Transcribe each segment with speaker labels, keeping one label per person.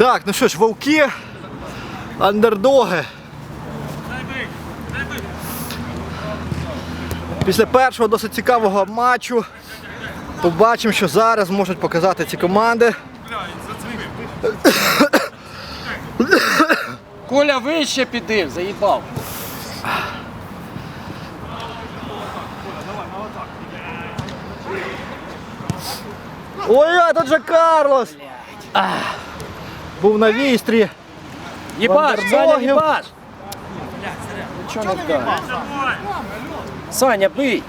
Speaker 1: Так, ну що ж, вовки, андердоги. Після першого досить цікавого матчу побачимо, що зараз можуть показати ці команди.
Speaker 2: Коля вище піди, заїбав.
Speaker 1: Ой, тут же Карлос! Ах, Був на вістрі.
Speaker 2: Їбаш, Саня,
Speaker 1: Вандербогів.
Speaker 2: їбаш. Нічого не вдає. Саня, бий.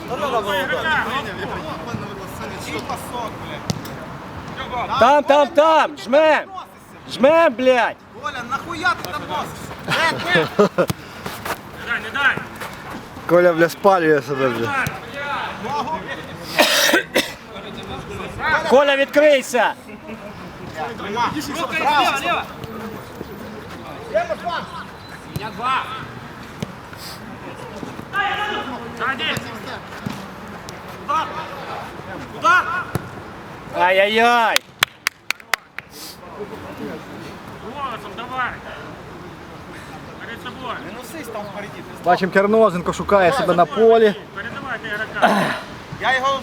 Speaker 2: Там, там, там, жмем. Жмем, блядь.
Speaker 3: Оля, нахуя ти там носиш?
Speaker 1: Коля бля спалює себе вже.
Speaker 2: Коля, відкрийся.
Speaker 3: Право, лево.
Speaker 2: Ай-яй-яй.
Speaker 3: Мінусист там впереді.
Speaker 1: Бачимо, Кернозенко шукає себе на полі.
Speaker 3: Я його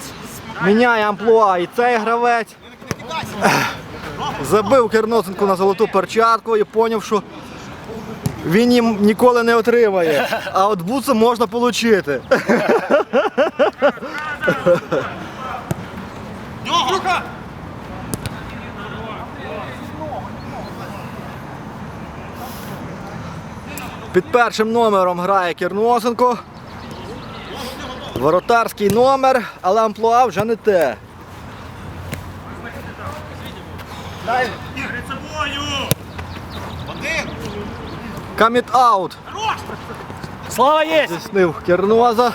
Speaker 1: Міняє амплуа і цей гравець. Забив Кернозенко на золоту перчатку і зрозумів, що він їм ніколи не отримає. А от буцу можна отримати. Під першим номером грає Кернозенко. Воротарський номер, але амплуа вже не те.
Speaker 3: Один!
Speaker 1: Каміт аут.
Speaker 2: Слава є.
Speaker 1: Здійснив Керноза.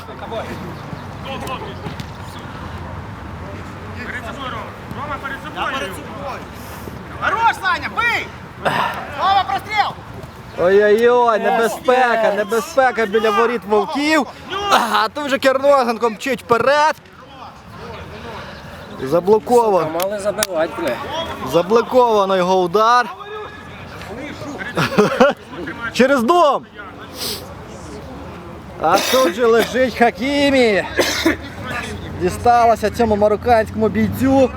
Speaker 3: Я перед собою. Хорош, Саня, бий! Слава, простріл!
Speaker 1: Ой-ой-ой, небезпека, небезпека біля воріт вовків. А тут вже Кернозенко мчить вперед. Заблоковано.
Speaker 2: Мали забивати, блядь.
Speaker 1: Заблоковано його удар. Через дом. А тут же лежить Хакімі. Дісталося цьому марокканському бійцю.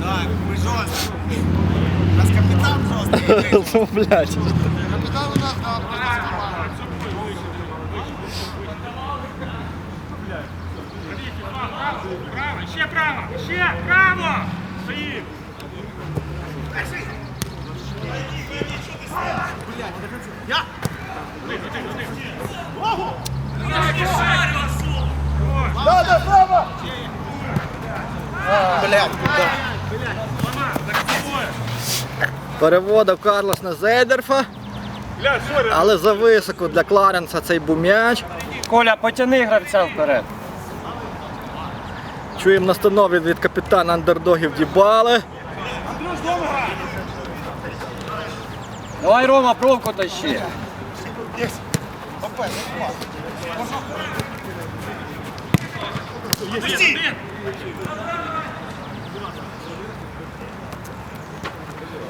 Speaker 3: Так, ми жорсткі. У нас капітан жорсткий.
Speaker 1: Ну, блядь.
Speaker 3: Капітан у нас на
Speaker 4: Право, ще право, ще право! Стоїть!
Speaker 3: Я! Блядь, куди?
Speaker 1: Переводив Карлос на Зейдерфа. Але зависоко для Кларенса цей був м'яч.
Speaker 2: Коля, потяни гравця вперед.
Speaker 1: Чуємо настанови від капітана андердогів Дібали.
Speaker 2: Давай, Рома, пробку тащи.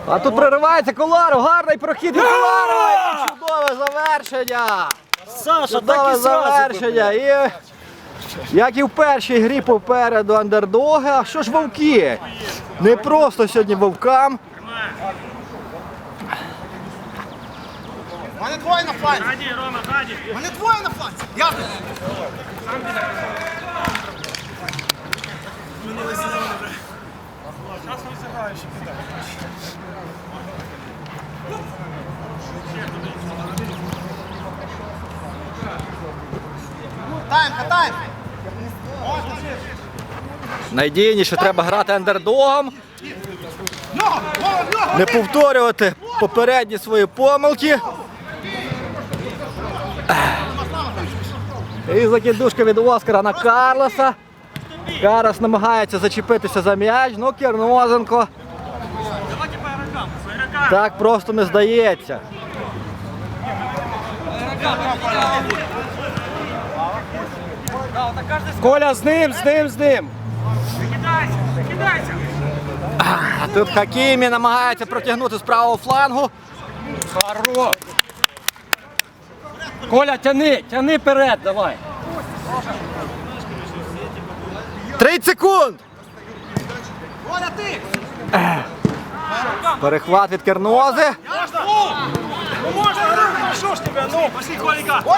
Speaker 1: А тут проривається Коларов, гарний прохід від Коларова і чудове завершення.
Speaker 2: Саша,
Speaker 1: Чудове завершення. І як і в першій грі попереду андердоги, а що ж вовки? Не просто сьогодні вовкам.
Speaker 3: Мене двоє на фланці. Мене двоє на фланці. Я тут. Тайм, катаем.
Speaker 1: Найдійніше треба грати андердогом, не повторювати попередні свої помилки. І закидушка від Оскара на Карлоса. Карлос намагається зачепитися за м'яч, ну Кернозенко так просто не здається.
Speaker 2: Коля, з ним, з ним, з ним.
Speaker 1: А тут Хакімі намагається протягнути з правого флангу.
Speaker 2: Хорош. Коля, тяни, тяни вперед, давай.
Speaker 1: 30 секунд! Перехват від Кернози.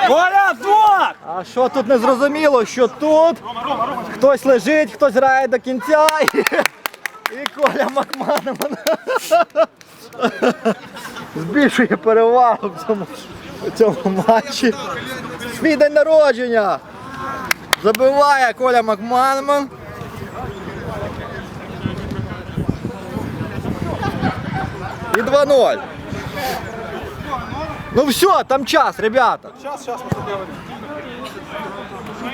Speaker 2: Коля, двох!
Speaker 1: А що тут не зрозуміло, що тут хтось лежить, хтось грає до кінця. І, і Коля Макманеман збільшує перевагу в цьому, в цьому матчі. Свій день народження. Забиває Коля Макманеман. І 2-0. Ну все, там час, ребята.
Speaker 3: Сейчас, сейчас мы сделаем.